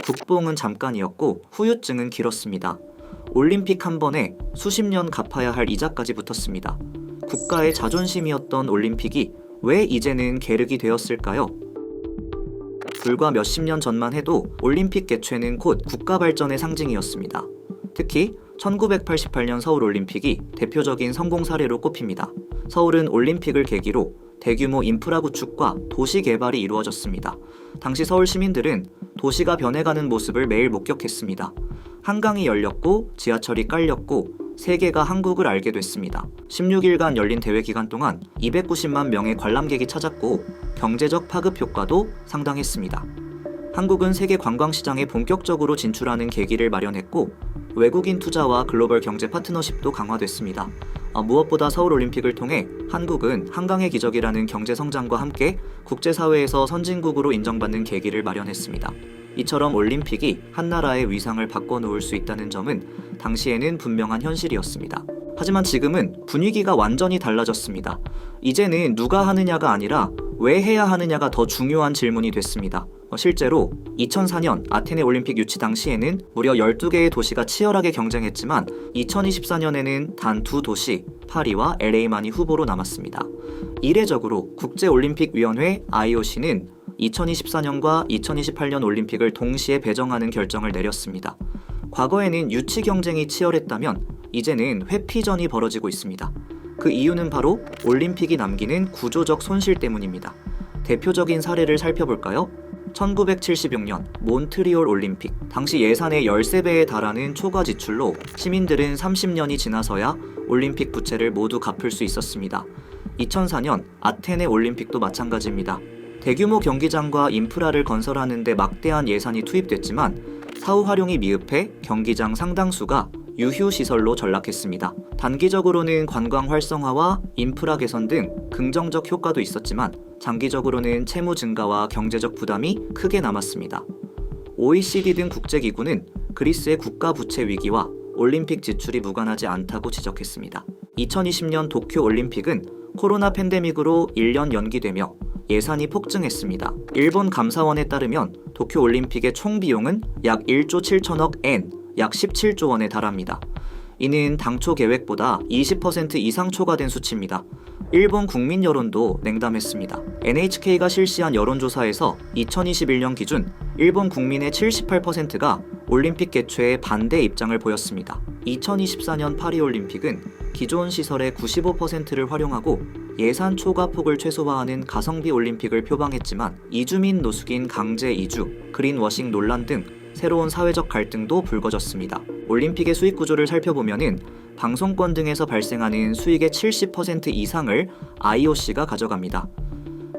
국뽕은 잠깐이었고 후유증은 길었습니다. 올림픽 한 번에 수십 년 갚아야 할 이자까지 붙었습니다. 국가의 자존심이었던 올림픽이 왜 이제는 계륵이 되었을까요? 불과 몇십 년 전만 해도 올림픽 개최는 곧 국가 발전의 상징이었습니다. 특히 1988년 서울 올림픽이 대표적인 성공 사례로 꼽힙니다. 서울은 올림픽을 계기로 대규모 인프라 구축과 도시 개발이 이루어졌습니다. 당시 서울 시민들은 도시가 변해가는 모습을 매일 목격했습니다. 한강이 열렸고 지하철이 깔렸고 세계가 한국을 알게 됐습니다. 16일간 열린 대회 기간 동안 290만 명의 관람객이 찾았고 경제적 파급 효과도 상당했습니다. 한국은 세계 관광 시장에 본격적으로 진출하는 계기를 마련했고 외국인 투자와 글로벌 경제 파트너십도 강화됐습니다. 어, 무엇보다 서울 올림픽을 통해 한국은 한강의 기적이라는 경제 성장과 함께 국제사회에서 선진국으로 인정받는 계기를 마련했습니다. 이처럼 올림픽이 한 나라의 위상을 바꿔놓을 수 있다는 점은 당시에는 분명한 현실이었습니다. 하지만 지금은 분위기가 완전히 달라졌습니다. 이제는 누가 하느냐가 아니라 왜 해야 하느냐가 더 중요한 질문이 됐습니다. 어, 실제로 2004년 아테네 올림픽 유치 당시에는 무려 12개의 도시가 치열하게 경쟁했지만 2024년에는 단 두 도시, 파리와 LA만이 후보로 남았습니다. 이례적으로 국제올림픽위원회 IOC는 2024년과 2028년 올림픽을 동시에 배정하는 결정을 내렸습니다. 과거에는 유치 경쟁이 치열했다면 이제는 회피전이 벌어지고 있습니다. 그 이유는 바로 올림픽이 남기는 구조적 손실 때문입니다. 대표적인 사례를 살펴볼까요? 1976년 몬트리올 올림픽. 당시 예산의 13배에 달하는 초과 지출로 시민들은 30년이 지나서야 올림픽 부채를 모두 갚을 수 있었습니다. 2004년 아테네 올림픽도 마찬가지입니다. 대규모 경기장과 인프라를 건설하는 데 막대한 예산이 투입됐지만 사후 활용이 미흡해 경기장 상당수가 유휴 시설로 전락했습니다. 단기적으로는 관광 활성화와 인프라 개선 등 긍정적 효과도 있었지만 장기적으로는 채무 증가와 경제적 부담이 크게 남았습니다. OECD 등 국제기구는 그리스의 국가 부채 위기와 올림픽 지출이 무관하지 않다고 지적했습니다. 2020년 도쿄 올림픽은 코로나 팬데믹으로 1년 연기되며 예산이 폭증했습니다. 일본 감사원에 따르면 도쿄 올림픽의 총 비용은 약 1조 7천억 엔, 약 17조 원에 달합니다. 이는 당초 계획보다 20% 이상 초과된 수치입니다. 일본 국민 여론도 냉담했습니다. NHK가 실시한 여론조사에서 2021년 기준 일본 국민의 78%가 올림픽 개최에 반대 입장을 보였습니다. 2024년 파리올림픽은 기존 시설의 95%를 활용하고 예산 초과 폭을 최소화하는 가성비 올림픽을 표방했지만 이주민 노숙인 강제 이주, 그린워싱 논란 등 새로운 사회적 갈등도 불거졌습니다. 올림픽의 수익 구조를 살펴보면은 방송권 등에서 발생하는 수익의 70% 이상을 IOC가 가져갑니다.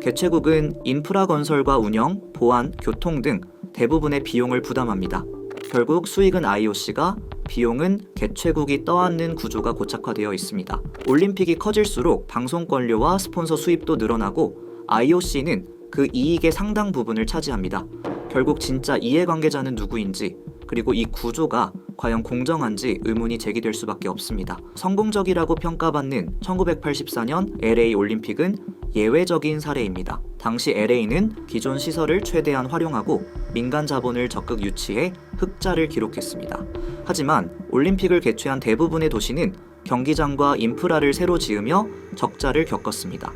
개최국은 인프라 건설과 운영, 보안, 교통 등 대부분의 비용을 부담합니다. 결국 수익은 IOC가 비용은 개최국이 떠안는 구조가 고착화되어 있습니다. 올림픽이 커질수록 방송권료와 스폰서 수입도 늘어나고 IOC는 그 이익의 상당 부분을 차지합니다. 결국 진짜 이해관계자는 누구인지 그리고 이 구조가 과연 공정한지 의문이 제기될 수밖에 없습니다. 성공적이라고 평가받는 1984년 LA 올림픽은 예외적인 사례입니다. 당시 LA는 기존 시설을 최대한 활용하고 민간 자본을 적극 유치해 흑자를 기록했습니다. 하지만 올림픽을 개최한 대부분의 도시는 경기장과 인프라를 새로 지으며 적자를 겪었습니다.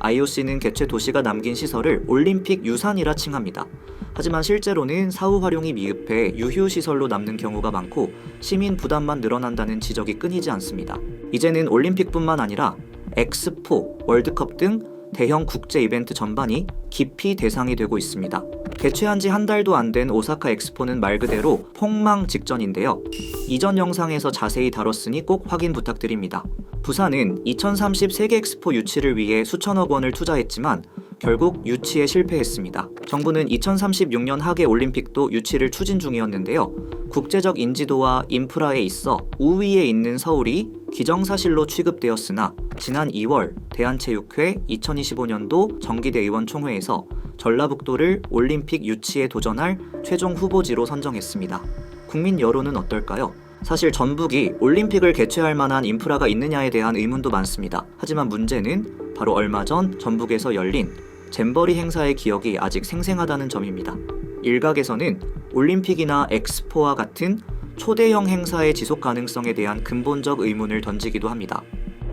IOC는 개최 도시가 남긴 시설을 올림픽 유산이라 칭합니다. 하지만 실제로는 사후 활용이 미흡해 유휴 시설로 남는 경우가 많고 시민 부담만 늘어난다는 지적이 끊이지 않습니다. 이제는 올림픽뿐만 아니라 엑스포, 월드컵 등 대형 국제 이벤트 전반이 깊이 대상이 되고 있습니다. 개최한 지 한 달도 안 된 오사카 엑스포는 말 그대로 폭망 직전인데요. 이전 영상에서 자세히 다뤘으니 꼭 확인 부탁드립니다. 부산은 2030 세계 엑스포 유치를 위해 수천억 원을 투자했지만 결국 유치에 실패했습니다. 정부는 2036년 하계 올림픽도 유치를 추진 중이었는데요. 국제적 인지도와 인프라에 있어 우위에 있는 서울이 기정사실로 취급되었으나 지난 2월 대한체육회 2025년도 정기대 의원 총회에서 전라북도를 올림픽 유치에 도전할 최종 후보지로 선정했습니다. 국민 여론은 어떨까요? 사실 전북이 올림픽을 개최할 만한 인프라가 있느냐에 대한 의문도 많습니다. 하지만 문제는 바로 얼마 전 전북에서 열린 잼버리 행사의 기억이 아직 생생하다는 점입니다. 일각에서는 올림픽이나 엑스포와 같은 초대형 행사의 지속 가능성에 대한 근본적 의문을 던지기도 합니다.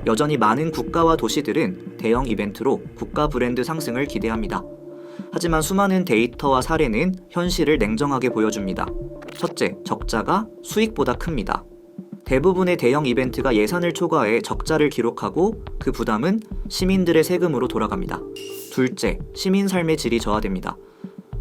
여전히 많은 국가와 도시들은 대형 이벤트로 국가 브랜드 상승을 기대합니다. 하지만 수많은 데이터와 사례는 현실을 냉정하게 보여줍니다. 첫째, 적자가 수익보다 큽니다. 대부분의 대형 이벤트가 예산을 초과해 적자를 기록하고 그 부담은 시민들의 세금으로 돌아갑니다. 둘째, 시민 삶의 질이 저하됩니다.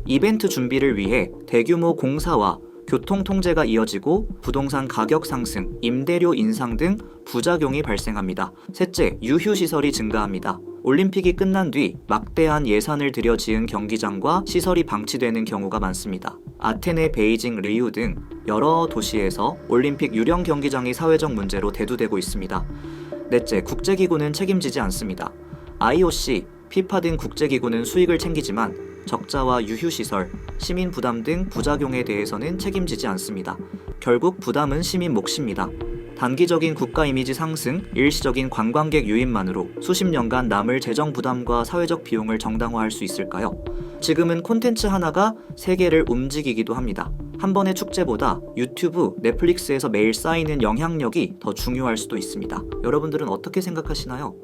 이벤트 준비를 위해 대규모 공사와 교통 통제가 이어지고 부동산 가격 상승, 임대료 인상 등 부작용이 발생합니다. 셋째, 유휴 시설이 증가합니다. 올림픽이 끝난 뒤 막대한 예산을 들여 지은 경기장과 시설이 방치되는 경우가 많습니다. 아테네, 베이징, 리우 등 여러 도시에서 올림픽 유령 경기장이 사회적 문제로 대두되고 있습니다. 넷째, 국제기구는 책임지지 않습니다. IOC, 피파 등 국제기구는 수익을 챙기지만 적자와 유휴시설, 시민 부담 등 부작용에 대해서는 책임지지 않습니다. 결국 부담은 시민 몫입니다. 단기적인 국가 이미지 상승, 일시적인 관광객 유입만으로 수십 년간 남을 재정 부담과 사회적 비용을 정당화할 수 있을까요? 지금은 콘텐츠 하나가 세계를 움직이기도 합니다. 한 번의 축제보다 유튜브, 넷플릭스에서 매일 쌓이는 영향력이 더 중요할 수도 있습니다. 여러분들은 어떻게 생각하시나요?